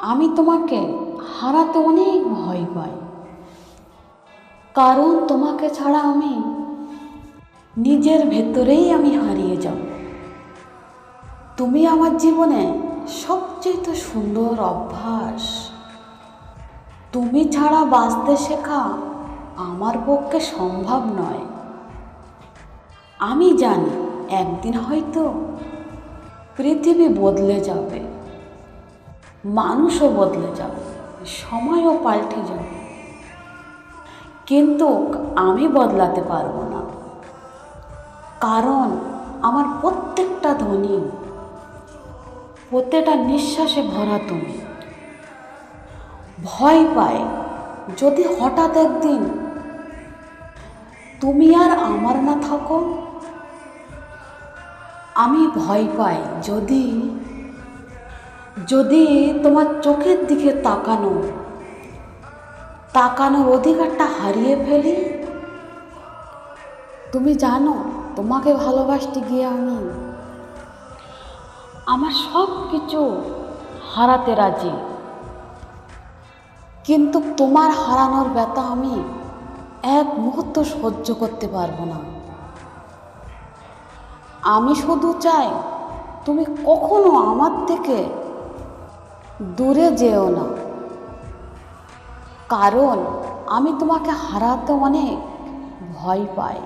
আমি তোমাকে হারাতে অনেক ভয় পাই। কারণ তোমাকে ছাড়া আমি নিজের ভেতরেই আমি হারিয়ে যাব। তুমি আমার জীবনে সবচেয়ে সুন্দর অভ্যাস। তুমি ছাড়া বাঁচতে শেখা আমার পক্ষে সম্ভব নয়। আমি জানি একদিন হয়তো পৃথিবী বদলে যাবে। মানুষও বদলে যাবে, সময়ও পাল্টে যাবে। কিন্তু আমি বদলাতে পারব না। কারণ আমার প্রত্যেকটা ধ্বনি, প্রত্যেকটা নিঃশ্বাসে ভরা তুমি। ভয় পায় যদি হঠাৎ একদিন তুমি আর আমার না থাকো। আমি ভয় পাই যদি যদি তোমার চোখের দিকে তাকানো তাকানোর অধিকারটা হারিয়ে ফেলি, তুমি জানো তোমাকে ভালোবাসতে গিয়ে আমি আমার সব কিছু হারাতে রাজি। কিন্তু তোমার হারানোর ব্যথা আমি এক মুহূর্ত সহ্য করতে পারব না। আমি শুধু চাই তুমি কখনো আমার থেকে দূরে যেও না। কারণ আমি তোমাকে হারাতে অনেক ভয় পাই।